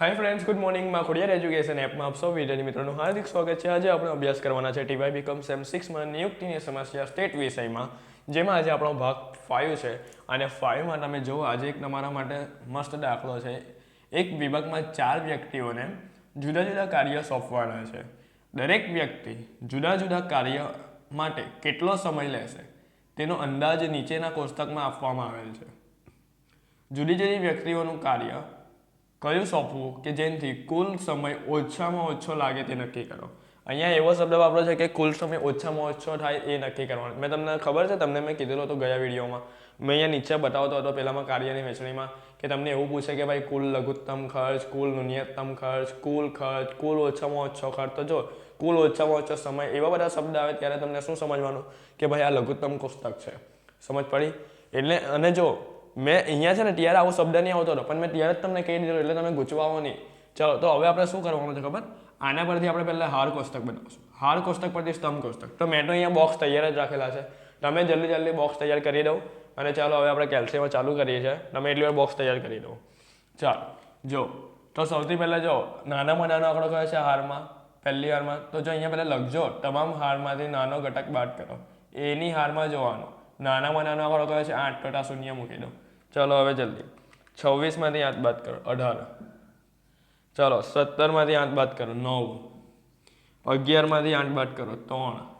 હાય friends good મોર્નિંગમાં Khodiyar education એપમાં આપ સૌ વિદ્યાર્થી મિત્રોનું હાર્દિક સ્વાગત છે. આજે આપણે અભ્યાસ કરવાના છે ટીવાય બીકોમ સેમ સિક્સમાં નિયુક્તિની સમસ્યા સ્ટેટ વિષયમાં, જેમાં આજે આપણો ભાગ ફાઇવ છે. અને ફાઇવમાં તમે જુઓ, આજે એક તમારા માટે મસ્ત દાખલો છે. એક વિભાગમાં ચાર વ્યક્તિઓને જુદા જુદા કાર્ય સોંપવાના છે. દરેક વ્યક્તિ જુદા જુદા કાર્ય માટે કેટલો સમય લેશે, તેનો અંદાજ નીચેના કોષ્ટકમાં આપવામાં આવેલ છે. જુદી જુદી વ્યક્તિઓનું કાર્ય કયું સોંપવું કે જેનાથી કુલ સમય ઓછામાં ઓછો લાગે તે નક્કી કરો. અહીંયા એવો શબ્દ વાપરો છે કે કુલ સમય ઓછામાં ઓછો થાય એ નક્કી કરવાનો. મેં તમને ખબર છે, તમને મેં કીધેલું હતું ગયા વિડીયોમાં. મેં અહીંયા નીચે બતાવતો હતો પહેલાંમાં કાર્યની વહેંચણીમાં કે તમને એવું પૂછે કે ભાઈ કુલ લઘુત્તમ ખર્ચ, કુલ ન્યૂનતમ ખર્ચ, કુલ ખર્ચ, કુલ ઓછામાં ઓછો ખર્ચ. તો જો, કુલ ઓછામાં ઓછો સમય એવા બધા શબ્દ આવે ત્યારે તમને શું સમજવાનું? કે ભાઈ આ લઘુત્તમ કોષ્ટક છે. સમજ પડી? એટલે, અને જો મેં અહીંયા છે ને ત્યારે આવો શબ્દ નહીં આવતો હતો, પણ મેં ટીઆર જ તમને કહી દીધો એટલે તમે ગૂંચવાવો નહીં. ચલો, તો હવે આપણે શું કરવાનું છે ખબર? આના પરથી આપણે પહેલાં હાર કોષ્ટક બનાવશું. હાર કોષ્ટક પરથી સ્તંભ કોષ્ટક. તો મેં તો અહીંયા બોક્સ તૈયાર જ રાખેલા છે. તમે જલ્દી જલ્દી બોક્સ તૈયાર કરી દઉં અને ચાલો, હવે આપણે કેલ્શિયમ ચાલુ કરીએ છીએ. તમે એટલી વાર બોક્સ તૈયાર કરી દઉં ચાલો, જો, તો સૌથી પહેલાં જો નાનામાં નાનો આંકડો કયો છે હારમાં? પહેલી હારમાં. તો જો અહીંયા પહેલાં લખજો, તમામ હારમાંથી નાનો ઘટક બાદ કરો. એની હારમાં જોવાનો. નાનામાં નાનો આંકડો કયો છે? આઠ. ટોટા શૂન્ય મૂકી દો. ચલો હવે જલ્દી. છવ્વીસમાંથી આઠ બાદ કરો, અઢાર. ચલો, સત્તરમાંથી આઠ બાદ કરો, નવ. અગિયારમાંથી આઠ બાદ કરો, ત્રણ.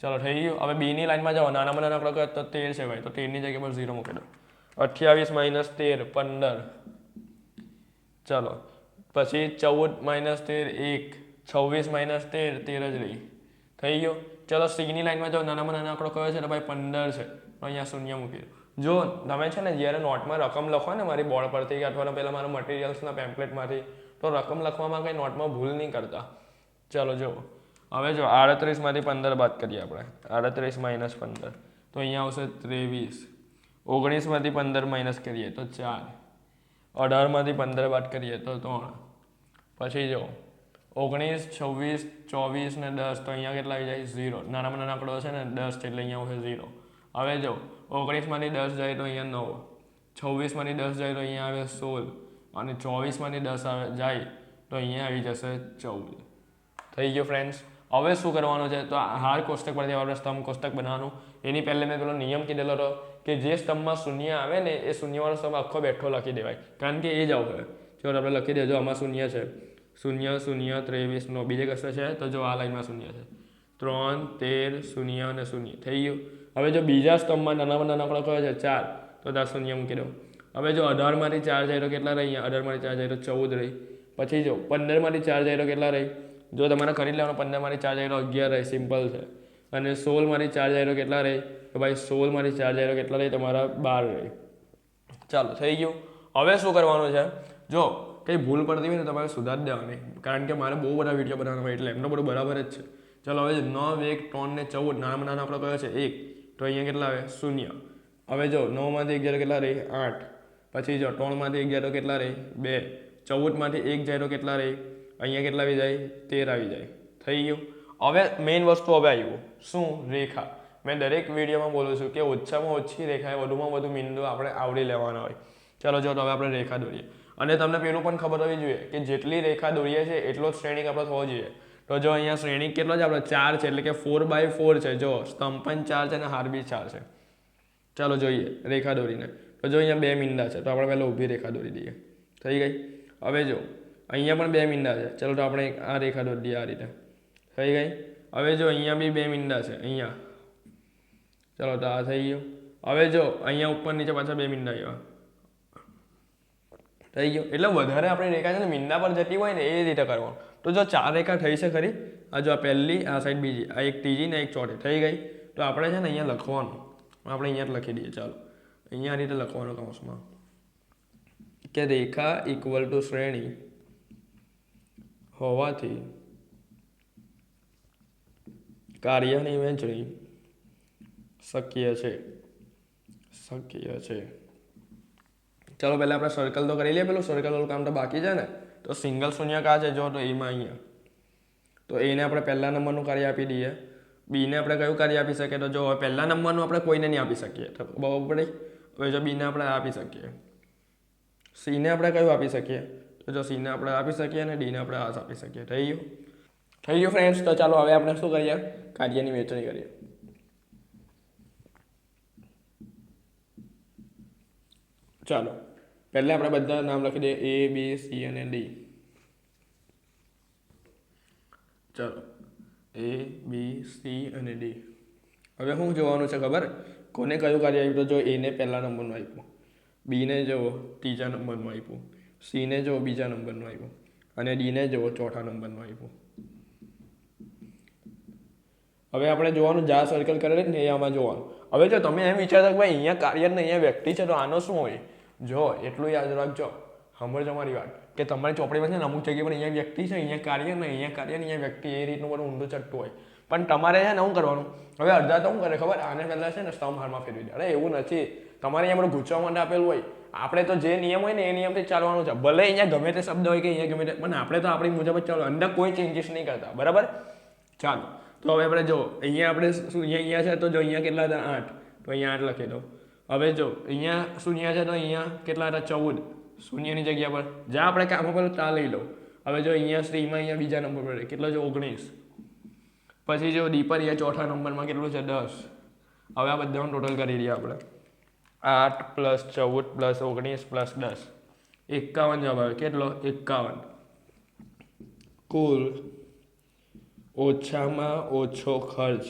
ચલો, થઈ ગયું? હવે બીની લાઈનમાં જાઓ. નાનામાં નાનો આંકડો તો તેર છે ભાઈ. તો તેરની જગ્યા પર ઝીરો મૂકી દો. અઠ્યાવીસ માઇનસ તેર, પંદર. ચલો, પછી ચૌદ માઇનસ તેર, એક. છવ્વીસ માઇનસ તેર તેર જ રહી. થઈ ગયો? ચલો સીની લાઈનમાં જાઓ. નાનામાં નાનો આંકડો કયો છે? તો ભાઈ પંદર છે. અહીંયા શૂન્ય મૂકી દો. જો તમે છે ને જ્યારે નોટમાં રકમ લખો ને મારી બોર્ડ પરથી કે અથવા પહેલાં મારા મટીરિયલ્સના પેમ્પલેટમાંથી તો રકમ લખવામાં કંઈ નોટમાં ભૂલ નહીં કરતા. ચાલો જુઓ. હવે જો આડત્રીસમાંથી પંદર બાદ કરીએ આપણે. આડત્રીસ માઇનસ પંદર. તો અહીંયા આવશે ત્રેવીસ. ઓગણીસમાંથી પંદર માઇનસ કરીએ તો ચાર. અઢારમાંથી પંદર બાદ કરીએ તો ત્રણ. પછી જો ઓગણીસ, છવ્વીસ, ચોવીસ ને દસ. તો અહીંયા કેટલા આવી જાય? ઝીરો. નાનામાં નાના આંકડો છે ને દસ એટલે અહીંયા આવશે ઝીરો. હવે જો ઓગણીસમાંથી દસ જાય તો અહીંયા નવ. છવ્વીસમાંથી દસ જાય તો અહીંયા આવે સોળ. અને ચોવીસમાંથી દસ આવે જાય તો અહીંયા આવી જશે ચૌદ. થઈ ગયો ફ્રેન્ડ્સ હવે શું કરવાનું છે? તો હાર કોષ્ટક પરથી આપણે સ્તંભ કોષ્ટક બનાવવાનું. એની પહેલે મેં પેલો નિયમ કીધેલો હતો કે જે સ્તંભમાં શૂન્ય આવે ને એ શૂન્યવાળો સ્તંભ આખો બેઠો લખી દેવાય. કારણ કે એ જ આવશે. જો આપણે લખી દેજો, આમાં શૂન્ય છે. શૂન્ય શૂન્ય ત્રેવીસનો બીજે કશે છે? તો જો આ લાઈનમાં શૂન્ય છે. ત્રણ, તેર, શૂન્ય અને શૂન્ય. થઈ ગયું? હવે જો બીજા સ્તંભમાં નાનામાં નાના આંકડો કયો છે, ચાર, તો ત્યાં શૂન્ય મૂકી હવે જો અઢારમાંથી ચાર જાય તો કેટલા રહી? અહીંયા અઢારમાંથી ચાર જાય તો ચૌદ રહી. પછી જો પંદરમાંથી ચાર જાય તો કેટલા રહી? જો તમારે કરી લેવાનું પંદરમાંથી ચાર જાય તો અગિયાર રહી, સિમ્પલ છે. અને સોળમાંથી ચાર જાય તો કેટલા રહી? તો ભાઈ સોળમાંથી ચાર જાય તો કેટલા રહી? તમારા બાર રહી. ચાલો, થઈ ગયું. હવે શું કરવાનું છે? જો, કંઈ ભૂલ પડતી હોય ને તમારે સુધારી દેવાની. કારણ કે મારે બહુ બધા વીડિયો બનાવવાના હોય, એટલે એમનો બધું બરાબર જ છે. ચાલો, હવે નવ, એક, ત્રણ ને ચૌદ નાનામાં નાના આપણો કયો છે, એક તો અહીંયા કેટલા આવે? શૂન્ય. હવે જો નવમાંથી એક અગિયાર કેટલા રહી? આઠ. પછી જો ત્રણમાંથી એક તો કેટલા રહી? બે. ચૌદમાંથી એક તો કેટલા રહી? અહીંયા કેટલા આવી જાય? તેર આવી જાય. થઈ ગયું? હવે મેઇન વસ્તુ હવે આવ્યું શું? રેખા. મેં દરેક વિડીયોમાં બોલું છું કે ઓછામાં ઓછી રેખા એ વધુમાં વધુ બિંદુ આપણે આવડી લેવાના હોય. ચાલો, જો હવે આપણે રેખા દોરીએ. અને તમને પેલું પણ ખબર હોવી જોઈએ કે જેટલી રેખા દોરીએ છીએ, એટલો જ શ્રેણિક આપણો થવો જોઈએ. તો જો અહીંયા શ્રેણી કેટલો છે? આપણે ચાર છે, એટલે કે ફોર બાય ફોર છે. જો સ્તંભ પણ ચાર છે અને હાર બી ચાર છે. ચાલો જોઈએ રેખા દોરીને. તો જો અહીંયા બે મીંડા છે, તો આપણે પહેલાં ઊભી રેખા દોરી દઈએ. થઈ ગઈ? હવે જો, અહીંયા પણ બે મીંડા છે. ચાલો તો આપણે આ રેખા દોરી દઈએ આ રીતે. થઈ ગઈ? હવે જો અહીંયા બી બે મીંડા છે, અહીંયા. ચાલો તો આ થઈ ગયું. હવે જો, અહીંયા ઉપર નીચે પાછા બે મીંડા આવ્યા થઈ ગયું? એટલે વધારે આપણી રેખા છે ને મીંડા પર જતી હોય ને એ રીતે કરવાનું. તો જો ચાર રેખા થઈ છે ખરી, આ જો આ પહેલી, આ સાઈડ બીજી, આ એક ત્રીજી ને એક ચોથી થઈ ગઈ, તો આપણે છે ને અહીંયા લખવાનું. આપણે અહીંયા જ લખી દઈએ, ચાલો. અહીંયા રીતે લખવાનું કૌંસમાં. કે રેખા ઇક્વલ ટુ શ્રેણી હોવાથી કાર્યની વહેંચણી શક્ય છે. શક્ય છે. ચાલો, પહેલાં આપણે સર્કલ તો કરી લઈએ. પેલું સર્કલ કામ તો બાકી છે ને? તો સિંગલ શૂન્યકાર છે? જો તો એમાં અહીંયા. તો એને આપણે પહેલા નંબરનું કાર્ય આપી દઈએ. બીને આપણે કયું કાર્ય આપી શકીએ? તો જો હવે પહેલા નંબરનું આપણે કોઈને નહીં આપી શકીએ. તો બરાબર પડી હવે જો બીને આપણે આપી શકીએ. સીને આપણે કયું આપી શકીએ? તો જો સીને આપણે આપી શકીએ અને ડીને આપણે આસ આપી શકીએ. થઈ ગયું? થઈ ગયું ફ્રેન્ડ્સ તો ચાલો હવે આપણે શું કરીએ? કાર્યની વહેંચણી કરીએ. ચાલો. પહેલા આપણે બધા નામ લખી દઈએ એ બી સી અને ડી ચાલો. એ બી સી અને ડી હવે શું જોવાનું છે ખબર? કોને કયું કાર્ય આપ્યું જો એને પહેલા નંબરનું આપ્યું. બીને જુઓ ત્રીજા નંબરનું આપ્યું. સીને જુઓ બીજા નંબરનું આપ્યું. અને ડીને જુઓ ચોથા નંબરનું આપ્યું. હવે આપણે જોવાનું જા સર્કલ કરેલી ને એ આમાં જોવાનું. હવે જો તમે એમ વિચારતા કે ભાઈ અહીંયા કાર્ય ને અહીંયા વ્યક્તિ છે, તો આનો શું હોય? જો, એટલું યાદ રાખજો. સાંભળજો મારી વાત. કે તમારી ચોપડીમાં છે ને અમુક જગ્યાએ પર અહીંયા વ્યક્તિ છે, અહીંયા કાર્ય ને અહીંયા કાર્ય ને અહીંયા વ્યક્તિ એ રીતનું બધું ઊંડું ચડતું હોય. પણ તમારે છે ને શું કરવાનું? હવે અડધા તો શું કરે, ખબર? આને પહેલાં છે ને, સ્તંભ હારમાં ફેરવી દે. અરે, એવું નથી. તમારે અહીંયા બધું ગુચવા માટે આપેલું હોય. આપણે તો જે નિયમ હોય ને, એ નિયમથી ચાલવાનું છે. ભલે અહીંયા ગમે તે શબ્દ હોય કે અહીંયા ગમે તે, પણ આપણે તો આપણી મુજબ જ ચાલો અંદર કોઈ ચેન્જીસ નહીં કરતા. બરાબર? ચાલો. તો હવે આપણે જો, અહીંયા આપણે શું, અહીંયા અહીંયા છે, તો જો અહીંયા કેટલા હતા? આઠ. તો અહીંયા આઠ લખી દો હવે જો, અહીંયા શૂન્ય છે તો અહીંયા કેટલા હતા? ચૌદ. શૂન્યની જગ્યા પર. જ્યાં આપણે કામ પર ત્યાં લઈ લો. હવે જો અહીંયા શ્રીમાં અહીંયા બીજા નંબર પર કેટલો છે? ઓગણીસ. પછી જો દીપર અહીંયા ચોથા નંબરમાં કેટલું છે? દસ. હવે આ બધાનું ટોટલ કરી દઈએ આપણે. આઠ પ્લસ ચૌદ પ્લસ ઓગણીસ પ્લસ દસ. એકાવન જવાબ આવે. કેટલો? એકાવન. કુલ ઓછામાં ઓછો ખર્ચ.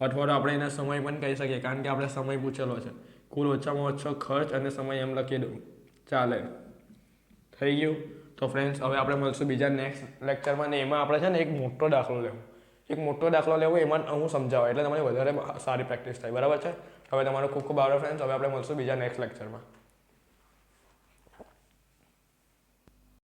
અથવા તો આપણે એને સમય પણ કહી શકીએ. કારણ કે આપણે સમય પૂછેલો છે. કુલ ઓછામાં ઓછો ખર્ચ અને સમય એમ લખી દઉં. ચાલે. થઈ ગયું? તો ફ્રેન્ડ્સ હવે આપણે મળશું બીજા નેક્સ્ટ લેક્ચરમાં ને એમાં આપણે છે ને એક મોટો દાખલો લેવો. એક મોટો દાખલો લેવો એમાં હું સમજાવું, એટલે તમારી વધારે સારી પ્રેક્ટિસ થાય. બરાબર છે? હવે તમારો ખૂબ ખૂબ આભાર ફ્રેન્ડ્સ હવે આપણે મળશું બીજા નેક્સ્ટ લેક્ચરમાં